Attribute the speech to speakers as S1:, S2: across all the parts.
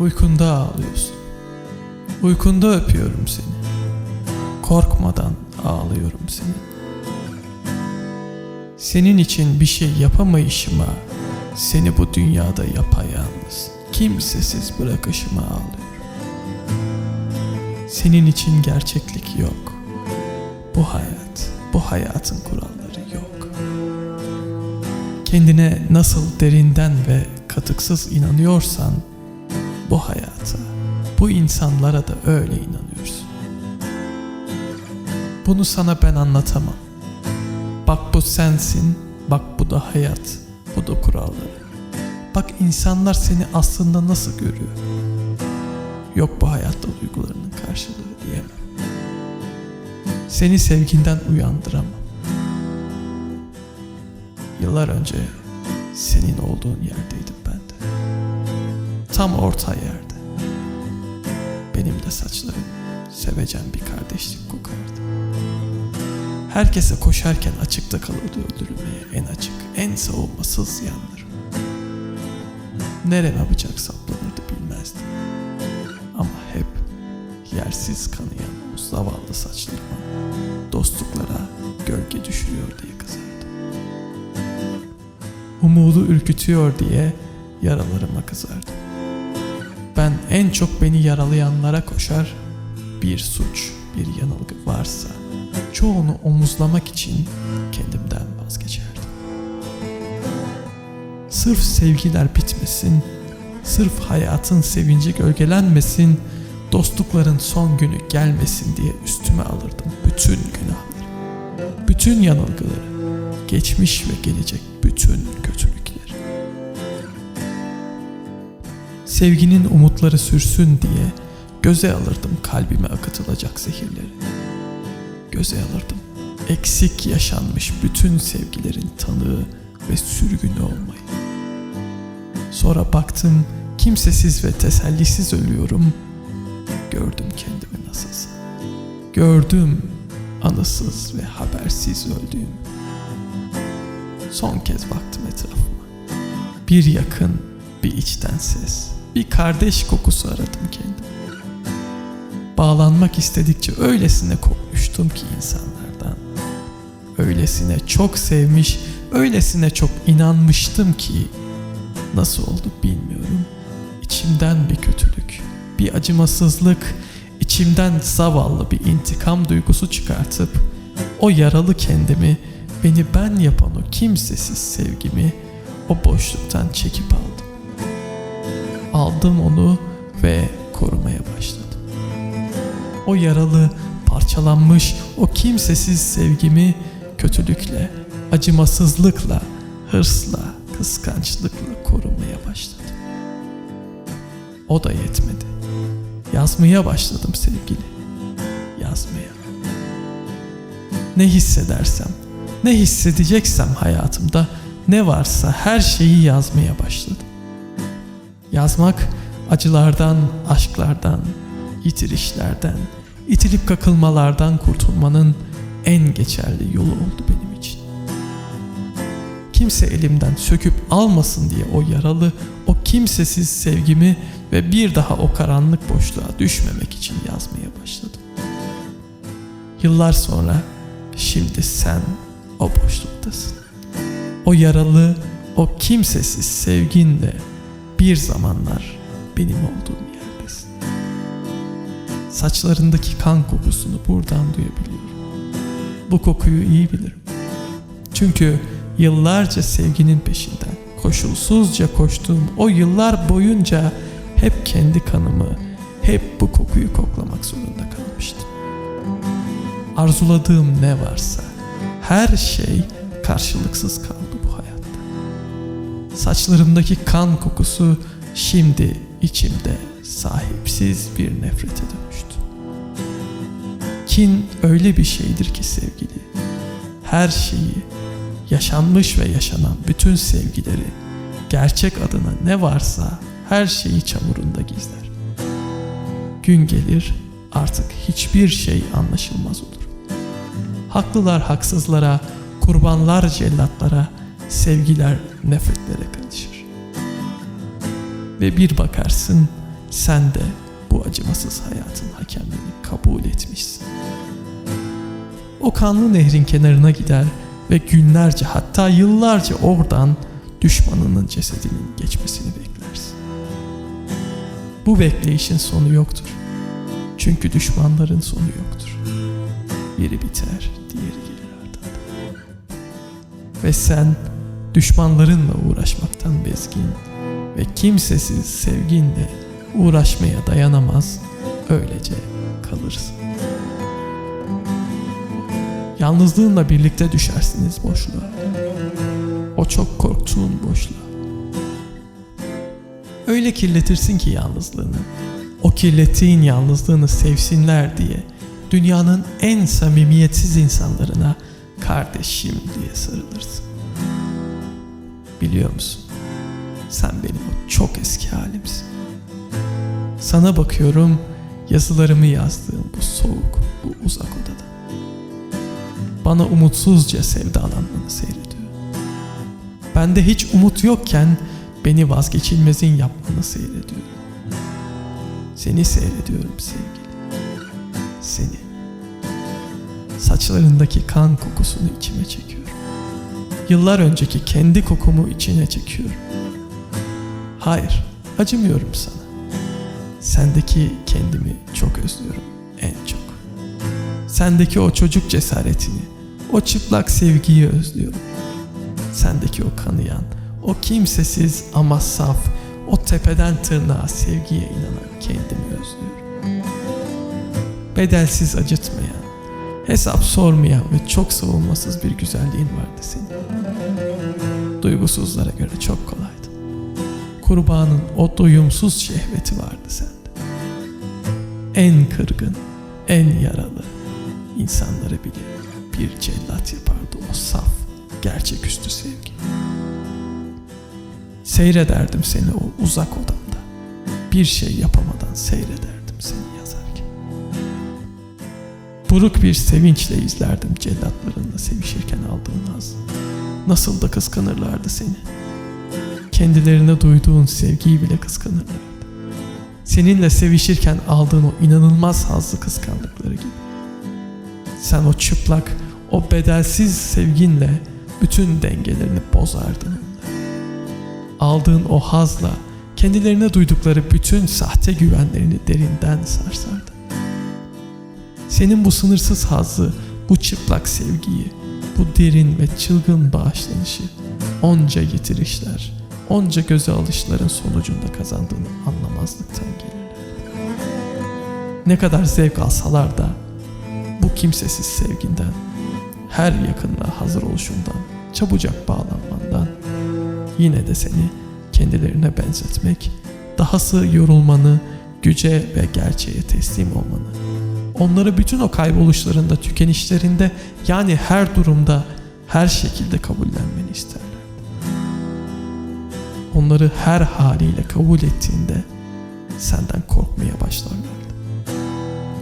S1: Uykunda ağlıyorsun. Uykunda öpüyorum seni. Korkmadan ağlıyorum senin. Senin için bir şey yapamayışıma, seni bu dünyada yapayalnız, kimsesiz bırakışıma ağlıyorum. Senin için gerçeklik yok. Bu hayat, bu hayatın kuralları yok. Kendine nasıl derinden ve katıksız inanıyorsan bu hayata, bu insanlara da öyle inanıyorsun. Bunu sana ben anlatamam. Bak bu sensin, bak bu da hayat, bu da kuralları. Bak insanlar seni aslında nasıl görüyor. Yok bu hayatta duygularının karşılığı diyemem. Seni sevginden uyandıramam. Yıllar önce senin olduğun yerdeydim. Tam orta yerde. Benim de saçlarım sevecen bir kardeşlik kokardı. Herkese koşarken açıkta kalırdı öldürülmeye en açık, en savunmasız yanlarım. Nereme bıçak saplanırdı bilmezdim. Ama hep yersiz kanayan o zavallı saçlarıma, dostluklara gölge düşürüyor diye kızardım. Umudu ürkütüyor diye yaralarıma kızardım. Ben en çok beni yaralayanlara koşar, bir suç, bir yanılgı varsa çoğunu omuzlamak için kendimden vazgeçerdim. Sırf sevgiler bitmesin, sırf hayatın sevinci gölgelenmesin, dostlukların son günü gelmesin diye üstüme alırdım bütün günahları, bütün yanılgıları, geçmiş ve gelecek bütün kötülükleri. Sevginin umutları sürsün diye göze alırdım kalbime akıtılacak zehirleri. Göze alırdım eksik yaşanmış bütün sevgilerin tanığı ve sürgünü olmayı. Sonra baktım kimsesiz ve tesellisiz ölüyorum. Gördüm kendimi nasılsa. Gördüm anısız ve habersiz öldüğüm. Son kez baktım etrafıma. Bir yakın, bir içten ses, bir kardeş kokusu aradım kendime. Bağlanmak istedikçe öylesine kopmuştum ki insanlardan. Öylesine çok sevmiş, öylesine çok inanmıştım ki nasıl oldu bilmiyorum. İçimden bir kötülük, bir acımasızlık, içimden zavallı bir intikam duygusu çıkartıp o yaralı kendimi, beni ben yapan o kimsesiz sevgimi o boşluktan çekip aldım. Aldım onu ve korumaya başladım. O yaralı, parçalanmış, o kimsesiz sevgimi kötülükle, acımasızlıkla, hırsla, kıskançlıkla korumaya başladım. O da yetmedi. Yazmaya başladım sevgili. Yazmaya. Ne hissedersem, ne hissedeceksem hayatımda ne varsa her şeyi yazmaya başladım. Yazmak acılardan, aşklardan, yitirişlerden, itilip kakılmalardan kurtulmanın en geçerli yolu oldu benim için. Kimse elimden söküp almasın diye o yaralı, o kimsesiz sevgimi ve bir daha o karanlık boşluğa düşmemek için yazmaya başladım. Yıllar sonra şimdi sen o boşluktasın. O yaralı, o kimsesiz sevginle bir zamanlar benim olduğum yerdesin. Saçlarındaki kan kokusunu buradan duyabiliyorum. Bu kokuyu iyi bilirim. Çünkü yıllarca sevginin peşinden koşulsuzca koştuğum o yıllar boyunca hep kendi kanımı, hep bu kokuyu koklamak zorunda kalmıştım. Arzuladığım ne varsa her şey karşılıksız kaldı. Saçlarımdaki kan kokusu şimdi içimde sahipsiz bir nefrete dönüştü. Kin öyle bir şeydir ki sevgili. Her şeyi, yaşanmış ve yaşanan bütün sevgileri, gerçek adına ne varsa her şeyi çamurunda gizler. Gün gelir artık hiçbir şey anlaşılmaz olur. Haklılar haksızlara, kurbanlar cellatlara, sevgiler nefretlere karışır. Ve bir bakarsın sen de bu acımasız hayatın hakemliğini kabul etmişsin. O kanlı nehrin kenarına gider ve günlerce hatta yıllarca oradan düşmanının cesedinin geçmesini beklersin. Bu bekleyişin sonu yoktur. Çünkü düşmanların sonu yoktur. Biri biter, diğeri gelir ardından. Ve sen düşmanlarınla uğraşmaktan bezgin ve kimsesiz sevginle uğraşmaya dayanamaz, öylece kalırsın. Yalnızlığınla birlikte düşersiniz boşluğa. O çok korktuğun boşluğa. Öyle kirletirsin ki yalnızlığını. O kirlettiğin yalnızlığını sevsinler diye dünyanın en samimiyetsiz insanlarına kardeşim diye sarılırsın. Biliyor musun? Sen benim o çok eski halimsin. Sana bakıyorum yazılarımı yazdığım bu soğuk, bu uzak odada. Bana umutsuzca sevdalanmanı seyrediyorum. Bende hiç umut yokken beni vazgeçilmezin yapmanı seyrediyorum. Seni seyrediyorum sevgili. Seni. Saçlarındaki kan kokusunu içime çekiyorum. Yıllar önceki kendi kokumu içine çekiyorum. Hayır, acımıyorum sana. Sendeki kendimi çok özlüyorum en çok. Sendeki o çocuk cesaretini, o çıplak sevgiyi özlüyorum. Sendeki o kanayan, o kimsesiz ama saf, o tepeden tırnağa sevgiye inanan kendimi özlüyorum. Bedelsiz acıtmayan, hesap sormayan ve çok savunmasız bir güzelliğin vardı senin. Duygusuzlara göre çok kolaydı. Kurbanın o doyumsuz şehveti vardı sende. En kırgın, en yaralı insanları bile bir cellat yapardı o saf, gerçeküstü sevgi. Seyrederdim seni o uzak odamda. Bir şey yapamadan seyrederdim seni. Buruk bir sevinçle izlerdim cellatlarınla sevişirken aldığın haz. Nasıl da kıskanırlardı seni. Kendilerine duyduğun sevgiyi bile kıskanırlardı. Seninle sevişirken aldığın o inanılmaz hazzı kıskandıkları gibi. Sen o çıplak, o bedelsiz sevginle bütün dengelerini bozardın. Aldığın o hazla kendilerine duydukları bütün sahte güvenlerini derinden sarsardın. Senin bu sınırsız hazzı, bu çıplak sevgiyi, bu derin ve çılgın bağışlanışı, onca yitirişler, onca göze alışların sonucunda kazandığını anlamazlıktan gelirler. Ne kadar zevk alsalar da bu kimsesiz sevginden, her yakınlığa hazır oluşundan, çabucak bağlanmandan, yine de seni kendilerine benzetmek, dahası yorulmanı, güce ve gerçeğe teslim olmanı, onları bütün o kayboluşlarında, tükenişlerinde yani her durumda, her şekilde kabullenmeni isterler. Onları her haliyle kabul ettiğinde senden korkmaya başlarlardı.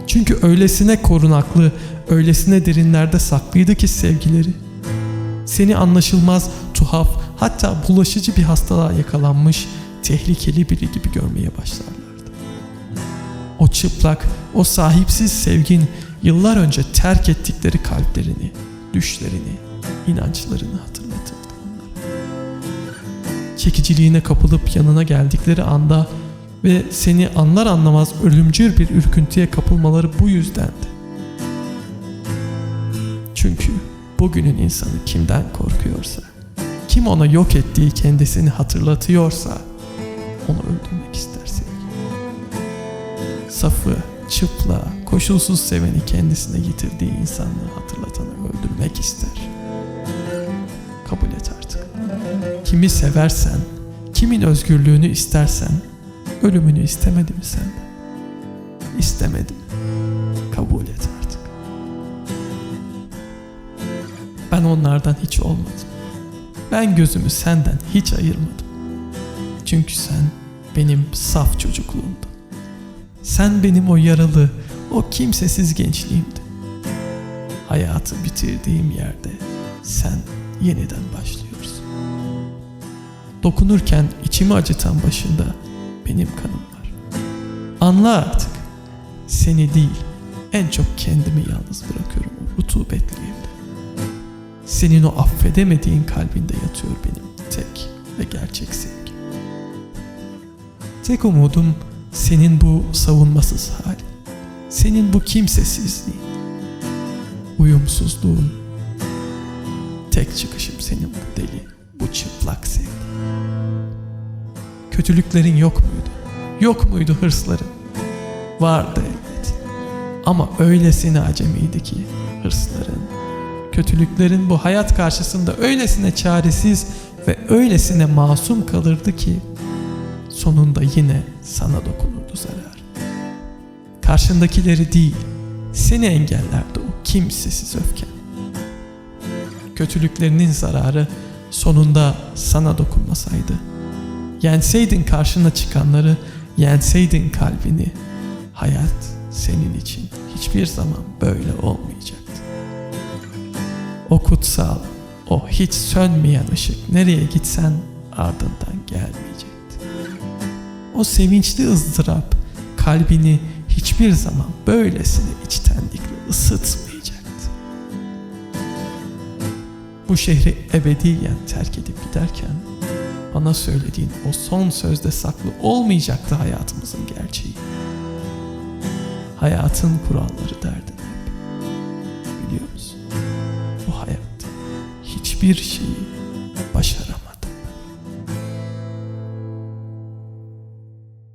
S1: Çünkü öylesine korunaklı, öylesine derinlerde saklıydı ki sevgileri. Seni anlaşılmaz, tuhaf, hatta bulaşıcı bir hastalığa yakalanmış, tehlikeli biri gibi görmeye başlarlardı. O çıplak, o sahipsiz sevgin yıllar önce terk ettikleri kalplerini, düşlerini, inançlarını hatırlatırdı onlara. Çekiciliğine kapılıp yanına geldikleri anda ve seni anlar anlamaz ölümcül bir ürküntüye kapılmaları bu yüzdendi. Çünkü bugünün insanı kimden korkuyorsa, kim ona yok ettiği kendisini hatırlatıyorsa onu öldürmek ister. Safı, çıpla, koşulsuz seveni kendisine getirdiği insanlığı hatırlatanı öldürmek ister. Kabul et artık. Kimi seversen, kimin özgürlüğünü istersen, ölümünü istemedi mi sen? İstemedim. Kabul et artık. Ben onlardan hiç olmadım. Ben gözümü senden hiç ayırmadım. Çünkü sen benim saf çocukluğumdun. Sen benim o yaralı, o kimsesiz gençliğimdin. Hayatı bitirdiğim yerde sen yeniden başlıyorsun. Dokunurken içimi acıtan başında benim kanım var. Anla artık. Seni değil, en çok kendimi yalnız bırakıyorum o rutubetli evde. Senin o affedemediğin kalbinde yatıyor benim tek ve gerçek sevgim. Tek umudum senin bu savunmasız halin. Senin bu kimsesizliğin. Uyumsuzluğun. Tek çıkışım senin bu deli, bu çıplak sevgi. Kötülüklerin yok muydu? Yok muydu hırsların? Vardı elbet. Ama öylesine acemiydi ki hırsların, kötülüklerin bu hayat karşısında öylesine çaresiz ve öylesine masum kalırdı ki sonunda yine sana dokunurdu zarar. Karşındakileri değil, seni engellerdi o kimsesiz öfken. Kötülüklerinin zararı sonunda sana dokunmasaydı. Yenseydin karşına çıkanları, yenseydin kalbini, hayat senin için hiçbir zaman böyle olmayacaktı. O kutsal, o hiç sönmeyen ışık nereye gitsen ardından gelmeyecekti. O sevinçli ızdırap kalbini hiçbir zaman böylesine içtenlikle ısıtmayacaktı. Bu şehri ebediyen terk edip giderken bana söylediğin o son sözde saklı olmayacaktı hayatımızın gerçeği. Hayatın kuralları derdin hep. Biliyor musun? Bu hayatta hiçbir şeyi